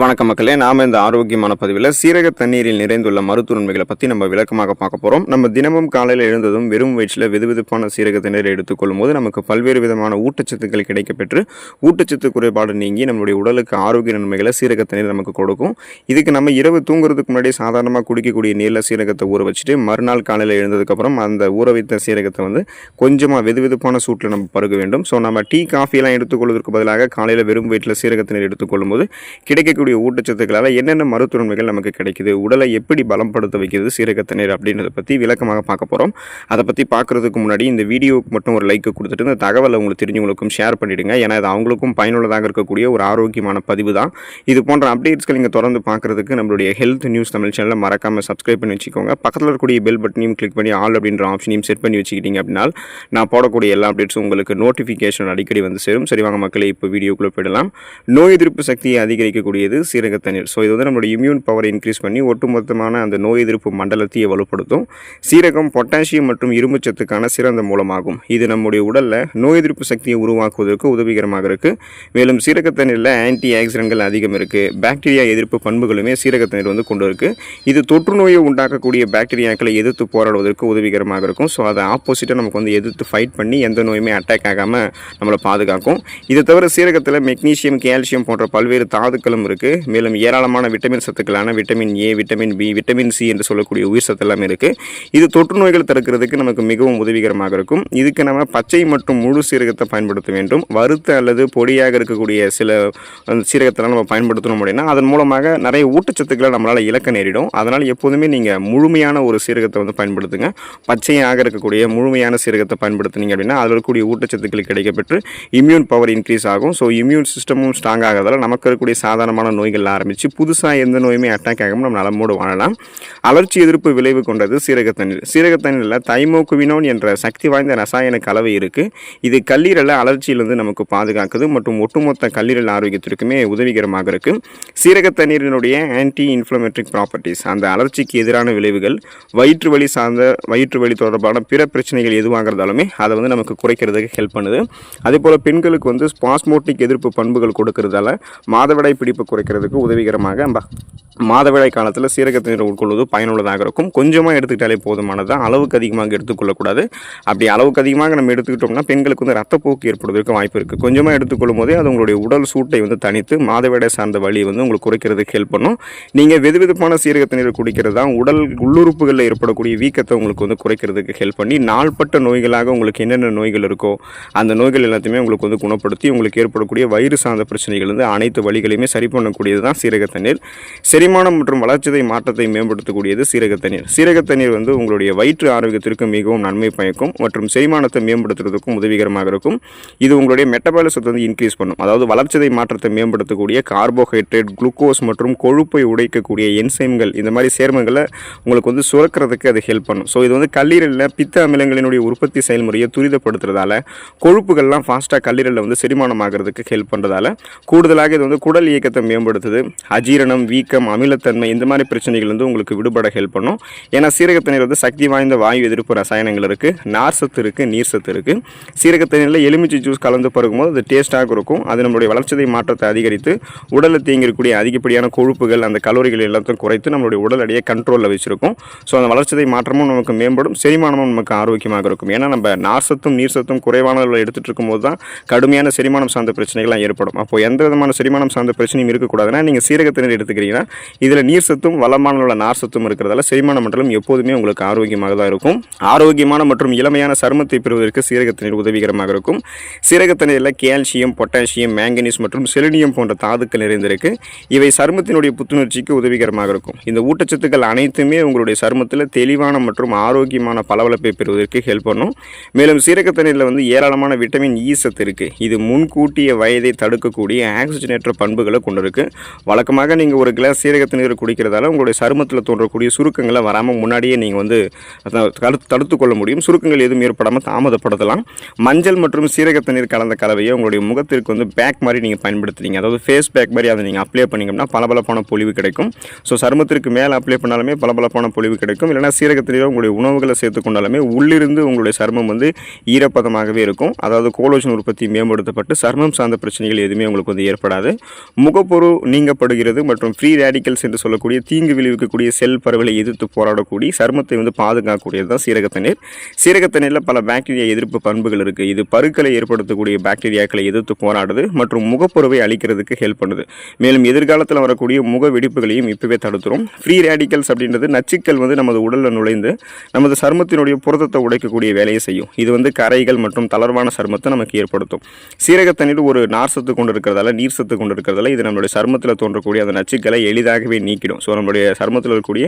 வணக்க மக்களே நாம் இந்த ஆரோக்கியமான பதிவில் சீரக தண்ணீரில் நிறைந்துள்ள மருத்துவ நன்மைகளை பற்றி நம்ம விளக்கமாக பார்க்க போகிறோம் நம்ம தினமும் காலையில் எழுந்ததும் வெறும் வயிற்றில் வெதுவெதுப்பான சீரக தண்ணீரை எடுத்துக்கொள்ளும் போது நமக்கு பல்வேறு விதமான ஊட்டச்சத்துக்கள் கிடைக்கப்பெற்று ஊட்டச்சத்து குறைபாடு நீங்கி நம்மளுடைய உடலுக்கு ஆரோக்கிய நன்மைகளை சீரக தண்ணீர் நமக்கு கொடுக்கும். இதுக்கு நம்ம இரவு தூங்குறதுக்கு முன்னாடி சாதாரணமாக குடிக்கக்கூடிய நீரில் சீரகத்தை ஊற வச்சுட்டு மறுநாள் காலையில் எழுந்ததுக்கப்புறம் அந்த ஊற வைத்த சீரகத்தை வந்து கொஞ்சமாக வெதுவெதுப்பான சூட்டில் நம்ம பருக வேண்டும். ஸோ நம்ம டீ காஃபியெல்லாம் எடுத்துக்கொள்வதற்கு பதிலாக காலையில் வெறும் வயிற்றில் சீரக தண்ணீர் எடுத்துக்கொள்ளும் போது கிடைக்கக்கூடிய ஊட்டச்சத்துக்களால் என்னென்ன மருத்துவன்மைகள் நமக்கு கிடைக்குது உடலை எப்படி பலப்படுத்த வைக்கிறது சீரக தண்ணீர் அப்படின்றத பற்றி விளக்கமாக பார்க்க போகிறோம் அதை பற்றி பார்க்குறதுக்கு முன்னாடி இந்த வீடியோவுக்கு மட்டும் ஒரு லைக் கொடுத்துட்டு இந்த தகவலை உங்களுக்கு தெரிஞ்சவங்களுக்கும் ஷேர் பண்ணிவிடுங்க ஏன்னா இது அவங்களுக்கும் பயனுள்ளதாக இருக்கக்கூடிய ஒரு ஆரோக்கியமான பதிவு தான். இது போன்ற அப்டேட்ஸ்கள் நீங்கள் தொடர்ந்து பார்க்குறதுக்கு நம்மளுடைய ஹெல்த் நியூஸ் தமிழ் சேனலை மறக்காமல் சப்ஸ்கிரைப் பண்ணி வச்சுக்கோங்க. பக்கத்தில் இருக்கக்கூடிய பெல் பட்டனையும் கிளிக் பண்ணி ஆல் அப்படின்ற ஆப்ஷனையும் செட் பண்ணி வச்சுக்கிட்டீங்க அப்படின்னா நான் போடக்கூடிய எல்லா அப்டேட்ஸும் உங்களுக்கு நோட்டிஃபிகேஷன் அடிக்கடி வந்து சேரும். சரி வாங்க மக்களே இப்போ வீடியோக்குள்ளே போயிடலாம். நோய் எதிர்ப்பு சக்தியை அதிகரிக்கக்கூடியது சீரக தண்ணீர் ஸோ இது வந்து நம்மளுடைய இம்யூன் பவரை இன்க்ரீஸ் பண்ணி ஒட்டுமொத்தமான அந்த நோய் எதிர்ப்பு மண்டலத்தையே வலுப்படுத்தும். சீரகம் பொட்டாசியம் மற்றும் இரும்புச்சத்துக்கான சிறந்த மூலமாகும். இது நம்முடைய உடலில் நோய் எதிர்ப்பு சக்தியை உருவாக்குவதற்கு உதவிகரமாக இருக்குது மேலும் சீரக தண்ணீரில் ஆன்டி ஆக்சிடென்ட்கள் அதிகம் இருக்குது பாக்டீரியா எதிர்ப்பு பண்புகளுமே சீரக தண்ணீர் வந்து கொண்டு இருக்குது இது தொற்று நோயை உண்டாக்கக்கூடிய பாக்டீரியாக்களை எதிர்த்து போராடுவதற்கு உதவிகரமாக இருக்கும். ஸோ அதை ஆப்போசிட்டாக நமக்கு வந்து எதிர்த்து ஃபைட் பண்ணி எந்த நோயுமே அட்டாக் ஆகாமல் நம்மளை பாதுகாக்கும். இதை தவிர சீரகத்தில் மெக்னீசியம் கால்சியம் போன்ற பல்வேறு தாதுக்களும் இருக்குது மேலும் ஏராளமான vitamin சத்துக்களான vitamin A vitamin B vitamin C என்று சொல்லக்கூடிய உயிர் சத்து எல்லாமே இருக்குது இது தொற்று நோய்கள் தடுக்கிறதுக்கு நமக்கு மிகவும் உதவிகரமாக இருக்கும். இதுக்கு நம்ம பச்சை மற்றும் முழு சீரகத்தை பயன்படுத்த வேண்டும். வறுத்த அல்லது பொடியாக இருக்கக்கூடிய சில சீரகத்தெல்லாம் நம்ம பயன்படுத்தணும் அப்படின்னா அதன் மூலமாக நிறைய ஊட்டச்சத்துக்களை நம்மளால் இழக்க நேரிடும். அதனால் எப்போதுமே நீங்கள் முழுமையான ஒரு சீரகத்தை வந்து பயன்படுத்துங்க. பச்சையாக இருக்கக்கூடிய முழுமையான சீரகத்தை பயன்படுத்துனீங்க அப்படின்னா அதில் இருக்கக்கூடிய ஊட்டச்சத்துக்கள் கிடைக்கப்பெற்று இம்யூன் பவர் இன்க்ரீஸ் ஆகும். ஸோ இம்யூன் சிஸ்டமும் ஸ்ட்ராங் ஆகிறதால நமக்கு இருக்கக்கூடிய சாதாரணமான நோய்கள் ஆரம்பித்து புதுசாக எந்த நோயுமே அட்டாக் ஆகாமல் நம்ம நலமோடு வாழலாம். அலர்ச்சி எதிர்ப்பு விளைவு கொண்டது சீரக தண்ணீர். சீரக தண்ணீரில் தைமோகுவினோன் என்ற சக்தி வாய்ந்த ரசாயன கலவை இருக்குது இது கல்லீரலை அலர்ச்சியிலிருந்து நமக்கு பாதுகாக்குது மற்றும் ஒட்டுமொத்த கல்லீரல் ஆரோக்கியத்திற்குமே உதவிகரமாக இருக்குது சீரக தண்ணீரினுடைய ஆன்டி இன்ஃப்ளமேட்ரிக் ப்ராப்பர்ட்டிஸ் அந்த அலர்ச்சிக்கு எதிரான விளைவுகள் வயிற்று வலி சார்ந்த வயிற்று வலி தொடர்பான பிற பிரச்சனைகள் எதுவாக இருந்தாலுமே அதை வந்து நமக்கு குறைக்கிறதுக்கு ஹெல்ப் பண்ணுது. அதே போல் பெண்களுக்கு வந்து ஸ்பாஸ்மோட்டிக் எதிர்ப்பு பண்புகள் கொடுக்கறதால மாதவிடாய் பிடிப்பு குறைக்கிறதுக்கு உதவிகரமாக ப- மாதவிடாய் காலத்தில் சீரகத்தை நீர் உட்கொள்வது பயனுள்ளதாக இருக்கும். கொஞ்சமாக எடுத்துக்கிட்டாலே போதுமானது தான். அளவுக்கு அதிகமாக எடுத்துக்கொள்ளக்கூடாது. அப்படி அளவுக்கு அதிகமாக நம்ம எடுத்துக்கிட்டோம்னா பெண்களுக்கு வந்து ரத்தப்போக்கு ஏற்படுவதற்கு வாய்ப்பு இருக்குது கொஞ்சமாக எடுத்துக்கொள்ளும் போதே அது உங்களுடைய உடல் சூட்டை வந்து தனித்து மாதவிடாய் சார்ந்த வழியை வந்து உங்களுக்கு குறைக்கிறதுக்கு ஹெல்ப் பண்ணும். நீங்கள் வெதுவெதுப்பான சீரகத்தை நீர் குடிக்கிறது தான் உடல் உள்ளுறுப்புகளில் ஏற்படக்கூடிய வீக்கத்தை உங்களுக்கு வந்து குறைக்கிறதுக்கு ஹெல்ப் பண்ணி நாள்பட்ட நோய்களாக உங்களுக்கு என்னென்ன நோய்கள் இருக்கோ அந்த நோய்கள் எல்லாத்தையுமே உங்களுக்கு வந்து குணப்படுத்தி உங்களுக்கு ஏற்படக்கூடிய வயிறு சார்ந்த பிரச்சனைகள் வந்து அனைத்து வழிகளையுமே சரி பண்ண பண்ணக்கூடியது தான் சீரக தண்ணீர். செரிமானம் மற்றும் வளர்ச்சிதை மாற்றத்தை மேம்படுத்தக்கூடியது சீரக தண்ணீர். சீரக தண்ணீர் வந்து உங்களுடைய வயிற்று ஆரோக்கியத்திற்கு மிகவும் நன்மை பயக்கும் மற்றும் செரிமானத்தை மேம்படுத்துறதுக்கும் உதவிகரமாக இருக்கும். இது உங்களுடைய மெட்டபாலிசத்தை வந்து இன்க்ரீஸ் பண்ணும். அதாவது வளர்ச்சிதை மாற்றத்தை மேம்படுத்தக்கூடிய கார்போஹைட்ரேட் குளுக்கோஸ் மற்றும் கொழுப்பை உடைக்கக்கூடிய என்சைம்கள் இந்த மாதிரி சேர்மங்களை உங்களுக்கு வந்து சுரக்கிறதுக்கு அது ஹெல்ப் பண்ணும். ஸோ இது வந்து கல்லீரலில் பித்த அமிலங்களினுடைய உற்பத்தி செயல்முறையை துரிதப்படுத்துறதால கொழுப்புகள்லாம் ஃபாஸ்ட்டாக கல்லீரலில் வந்து செரிமானமாகிறதுக்கு ஹெல்ப் பண்ணுறதால கூடுதலாக இது வந்து குடல் இயக்கத்தை மேம்படுத்துது அஜீரணம் வீக்கம் அமிலத்தன்மை இந்த மாதிரி பிரச்சனைகள் வந்து உங்களுக்கு விடுபட ஹெல்ப் பண்ணும். ஏன்னா சீரக தண்ணீர் வந்து சக்தி வாய்ந்த வாயு எதிர்ப்பு ரசாயனங்கள் இருக்குது நார் சத்து இருக்குது நீர் சத்து இருக்குது சீரக தண்ணீரில் எலுமிச்சை ஜூஸ் கலந்து பருகும்போது அது டேஸ்ட்டாக இருக்கும். அது நம்மளுடைய வளர்ச்சிதை மாற்றத்தை அதிகரித்து உடலில் தேங்கியிருக்கக்கூடிய அதிகப்படியான கொழுப்புகள் அந்த கலோரிகள் எல்லாத்தையும் குறைத்து நம்மளுடைய உடல் எடையை கண்ட்ரோலில் வச்சுருக்கும். ஸோ அந்த வளர்ச்சிதை மாற்றமும் நமக்கு மேம்படும். செரிமானமும் நமக்கு ஆரோக்கியமாக இருக்கும். ஏன்னா நம்ம நார் சத்தும் நீர் சத்தும் குறைவான எடுத்துகிட்டு இருக்கும்போது தான் கடுமையான செரிமானம் சார்ந்த பிரச்சனைகள்லாம் ஏற்படும். அப்போது எந்த விதமான செரிமானம் சார்ந்த பிரச்சனையும் இருக்கக்கூடாதுன்னா நீங்கள் சீரக எடுத்துக்கிறீங்கன்னா இதில் நீர் சத்தும் வளமான உள்ள நார் சத்தும் இருக்கிறதால செரிமான மண்டலம் எப்போதுமே உங்களுக்கு ஆரோக்கியமாக தான் இருக்கும். ஆரோக்கியமான மற்றும் இளமையான சருமத்தை பெறுவதற்கு சீரக உதவிகரமாக இருக்கும். சீரக கால்சியம் பொட்டாசியம் மேங்கனீஸ் மற்றும் செலினியம் போன்ற தாதுக்கள் நிறைந்திருக்கு. இவை சருமத்தினுடைய புத்துணர்ச்சிக்கு உதவிகரமாக இருக்கும். இந்த ஊட்டச்சத்துக்கள் அனைத்துமே உங்களுடைய சருமத்தில் தெளிவான மற்றும் ஆரோக்கியமான பளபளப்பை பெறுவதற்கு ஹெல்ப் பண்ணும். மேலும் சீரக தண்ணீரில் வந்து ஏராளமான விட்டமின் இ e சத்து இருக்குது இது முன்கூட்டிய வயதை தடுக்கக்கூடிய ஆக்சிஜனேற்ற பண்புகளை கொண்டிருக்கு. வழக்கமாக நீங்கள் ஒரு கிளாஸ் சீரகத்து நீர் குடிக்கிறதால உங்களுடைய சருமத்தில் தோன்றக்கூடிய சுருக்கங்களை வராமல் முன்னாடியே நீங்கள் வந்து அதை தடுத்து தடுத்து கொள்ள முடியும். சுருக்கங்கள் எதுவும் ஏற்படாமல் தாமதப்படுத்தலாம். மஞ்சள் மற்றும் சீரக தண்ணீர் கலந்த கலவையை உங்களுடைய முகத்திற்கு வந்து பேக் மாதிரி நீங்கள் பயன்படுத்துறீங்க. அதாவது ஃபேஸ் பேக் மாதிரி அதை நீங்கள் அப்ளை பண்ணிங்கன்னா பளபளப்பான பொலிவு கிடைக்கும். ஸோ சருமத்திற்கு மேலே அப்ளை பண்ணாலுமே பளபளப்பான பொலிவு கிடைக்கும். இல்லைனா சீரக தண்ணீரை உங்களுடைய உணவுகளை சேர்த்து கொண்டாலுமே உள்ளிருந்து உங்களுடைய சருமம் வந்து ஈரப்பதமாகவே இருக்கும். அதாவது கோலோஜன் உற்பத்தி மேம்படுத்தப்பட்டு சருமம் சார்ந்த பிரச்சனைகள் எதுவுமே உங்களுக்கு வந்து ஏற்படாது. முகப்பொரு முகப்பொரு நீங்கப்படுகிறது மற்றும் ஃப்ரீ ரேடிக்கல்ஸ் என்று சொல்லக்கூடிய தீங்கு விளைவிக்கக்கூடிய செல் பரவலை எதிர்த்து போராடக்கூடிய சருமத்தை வந்து பாதுகாக்கக்கூடியது தான் சீரகத்தண்ணீர் சீரகத்தண்ணீரில் பல பாக்டீரியா எதிர்ப்பு பண்புகள் இருக்குது இது பருக்களை ஏற்படுத்தக்கூடிய பாக்டீரியாக்களை எதிர்த்து போராடுது மற்றும் முகப்பொருவை அழிக்கிறதுக்கு ஹெல்ப் பண்ணுது. மேலும் எதிர்காலத்தில் வரக்கூடிய முக வெடிப்புகளையும் இப்போவே தடுத்துரும். ஃப்ரீ ரேடிக்கல்ஸ் அப்படின்றது நச்சுக்கள் வந்து நமது உடலில் நுழைந்து நமது சருமத்தினுடைய புரதத்தை உடைக்கக்கூடிய வேலையை செய்யும். இது வந்து கரைகள் மற்றும் தளர்வான சருமத்தை நமக்கு ஏற்படுத்தும். சீரகத்தண்ணீர் ஒரு நார் சத்து கொண்டு இருக்கிறதால நீர் சத்து கொண்டு இருக்கிறதால இது நம்மளுடைய சருமத்தில் தோன்றக்கூடிய அந்த நச்சுக்களை எளிதாகவே நீக்கிடும். ஸோ நம்மளுடைய சருமத்தில் இருக்கக்கூடிய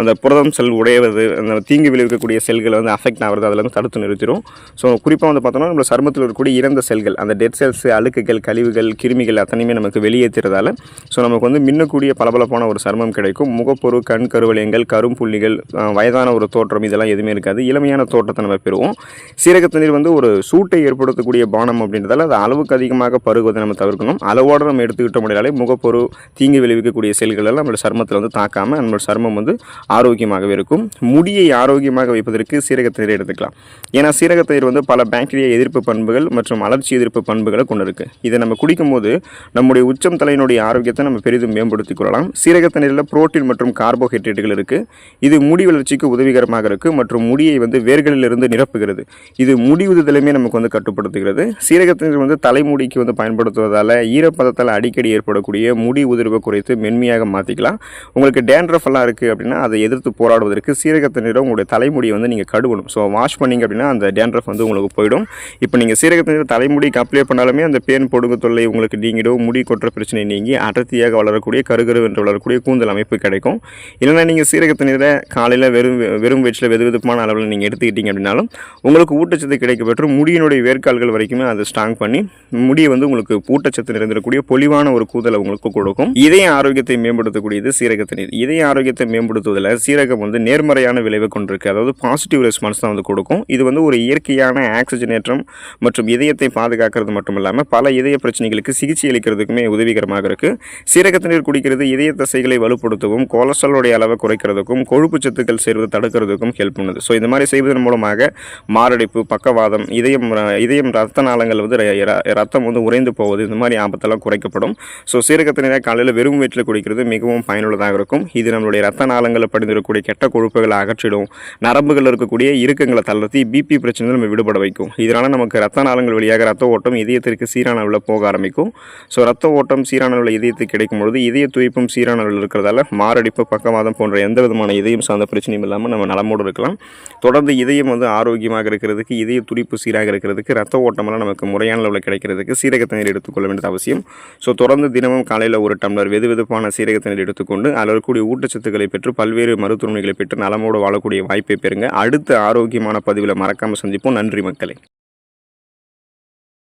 அந்த புரதம் செல் உடையவது அந்த தீங்கு விளைவிக்கக்கூடிய செல்களை வந்து அஃபெக்ட் ஆகிறது அதில் வந்து தடுத்து நிறுத்திடும். ஸோ குறிப்பாக வந்து பார்த்தோம்னா நம்ம சருமத்தில் இருக்கக்கூடிய இறந்த செல்கள் அந்த டெட் செல்ஸ் அழுக்குகள் கழிவுகள் கிருமிகள் அத்தனையுமே நமக்கு வெளியேற்றுறதால ஸோ நமக்கு வந்து மின்னக்கூடிய பளபளப்பான ஒரு சருமம் கிடைக்கும். முகப்பொரு கண் கருவளையங்கள் கரும்புள்ளிகள் வயதான ஒரு தோற்றம் இதெல்லாம் எதுவுமே இருக்காது. இளமையான தோற்றத்தை நம்ம பெறுவோம். சீரக தண்ணீர் வந்து ஒரு சூட்டை ஏற்படுத்தக்கூடிய பானம் அப்படின்றதால அது அளவுக்கு அதிகமாக பருகுவதை நம்ம தவிர்க்கணும். அளவோடு நம்ம எடுத்துக்கிட்ட முடியாலே முகப்பொரு தீங்கு விளைவிக்கக்கூடிய செல்கள் எல்லாம் நம்மளோட சருமத்தில் வந்து தாக்காமல் நம்மளோட சருமம் வந்து ஆரோக்கியமாகவே இருக்கும். முடியை ஆரோக்கியமாக வைப்பதற்கு சீரக எடுத்துக்கலாம். ஏன்னா சீரகத்தயிர் வந்து பல பாக்டீரியா எதிர்ப்பு பண்புகள் மற்றும் அலர்ச்சி எதிர்ப்பு பண்புகளை கொண்டு இருக்கு இதை நம்ம குடிக்கும்போது நம்முடைய உச்சம் தலையினுடைய ஆரோக்கியத்தை நம்ம பெரிதும் மேம்படுத்திக் கொள்ளலாம். சீரகத்த நீரில் புரோட்டீன் மற்றும் கார்போஹைட்ரேட்டுகள் இருக்கு. இது முடி வளர்ச்சிக்கு உதவிகரமாக இருக்கு மற்றும் முடியை வந்து வேர்களிலிருந்து நிரப்புகிறது. இது முடி உதுதலையுமே நமக்கு வந்து கட்டுப்படுத்துகிறது. சீரக வந்து தலைமுடிக்கு வந்து பயன்படுத்துவதால் ஈரப்பதத்தால் அடிக்கடி ஏற்படக்கூடிய முடி உதிர்வை குறைத்து மென்மையாக மாற்றிக்கலாம் உங்களுக்கு டேண்ட்ரஃப் எல்லாம் இருக்குது அப்படின்னா அதை எதிர்த்து போராடுவதற்கு சீரக தண்ணீரை உங்களுடைய தலைமுடியை வந்து நீங்கள் கழுவணும். ஸோ வாஷ் பண்ணிங்க அப்படின்னா அந்த டேண்ட்ரஃப் வந்து உங்களுக்கு போயிடும். இப்போ நீங்கள் சீரக தண்ணீர் தலைமுடிக்கு அப்ளை பண்ணாலுமே அந்த பேன் பொடுங்கு தொல்லை உங்களுக்கு நீங்கிடும். முடி கொட்டுற பிரச்சனை நீங்கி அடர்த்தியாக வளரக்கூடிய கருகரு என்று வளரக்கூடிய கூந்தல் அமைப்பு கிடைக்கும். இல்லைன்னா நீங்கள் சீரக தண்ணீரை காலையில் வெறும் வெறும் வயிற்றில் வெது வெதுப்பான அளவில் நீங்கள் எடுத்துக்கிட்டீங்க அப்படின்னாலும் உங்களுக்கு ஊட்டச்சத்து கிடைக்க பெற்று முடியினுடைய வேர்க்கால்கள் வரைக்குமே அதை ஸ்ட்ராங் பண்ணி முடியை வந்து உங்களுக்கு ஊட்டச்சத்து நிறைந்திருக்கக்கூடிய பொலிவான ஒரு கூதலை உங்களுக்கு கொடுக்கும். இதய ஆரோக்கியத்தை மேம்படுத்தக்கூடியது சீரக தண்ணீர் இதய ஆரோக்கியத்தை மேம்படுத்துவதில் சீரகம் வந்து நேர்மறையான விளைவை கொண்டிருக்கு. அதாவது பாசிட்டிவ் ரெஸ்பான்ஸ் தான் வந்து கொடுக்கும். இது வந்து ஒரு இயற்கையான ஆக்சிஜனேற்றம் மற்றும் இதயத்தை பாதுகாக்கிறது மட்டும் இல்லாமல் பல இதய பிரச்சனைகளுக்கு சிகிச்சை அளிக்கிறதுக்குமே உதவிகரமாக இருக்குது சீரக தண்ணீர் குடிக்கிறது இதய தசைகளை வலுப்படுத்தவும் கொலஸ்ட்ராலுடைய அளவை குறைக்கிறதுக்கும் கொழுப்பு சத்துக்கள் சேர்வதை தடுக்கிறதுக்கும் ஹெல்ப் பண்ணுது. ஸோ இந்த மாதிரி செய்வதன் மூலமாக மாரடைப்பு பக்கவாதம் இதயம் இதயம் ரத்த நாளங்கள் வந்து ரத்தம் வந்து உறைந்து போவது இந்த மாதிரி ஆபத்தெல்லாம் குறைக்கப்படும். ஸோ சீரக காலையில் வெறும் வயிற்றில் குடிக்கிறது மிகவும் பயனுள்ளதாக இருக்கும். இது நம்மளுடைய ரத்த நாளங்களில் படிந்திருக்கக்கூடிய கெட்ட கொழுப்புகளை அகற்றிடும். நரம்புகளில் இருக்கக்கூடிய இறுக்கங்களை தளர்த்தி பிபி பிரச்சனை நம்ம விடுபட வைக்கும். இதனால் நமக்கு ரத்த நாளங்கள் வழியாக ரத்த ஓட்டம் இதயத்திற்கு சீரான அளவில் போக ஆரம்பிக்கும். ஸோ ரத்த ஓட்டம் சீரான அளவில் இதயத்துக்கு கிடைக்கும் பொழுது இதய துடிப்பும் சீரான அளவில் இருக்கிறதால மாரடைப்பு பக்கவாதம் போன்ற எந்த விதமான இதயம் சார்ந்த பிரச்சனையும் இல்லாமல் நம்ம நலமோடு இருக்கலாம். தொடர்ந்து இதயம் வந்து ஆரோக்கியமாக இருக்கிறதுக்கு இதய துடிப்பு சீராக இருக்கிறதுக்கு ரத்த ஓட்டமெல்லாம் நமக்கு முறையான அளவில் கிடைக்கிறதுக்கு சீரக எடுத்துக்கொள்ள வேண்டியது அவசியம். ஸோ தொடர்ந்து தினமும் காலையில் ஒரு டம்ளர் வெது வெதுப்பான சீரகத்தினர் எடுத்துக்கொண்டு அதில் இருக்கக்கூடிய ஊட்டச்சத்துக்களை பெற்று பல்வேறு மருத்துவமனைகளை பெற்று நலமோடு வாழக்கூடிய வாய்ப்பை பெறுங்க. அடுத்த ஆரோக்கியமான பதிவில் மறக்காமல் சந்திப்போம். நன்றி மக்களே.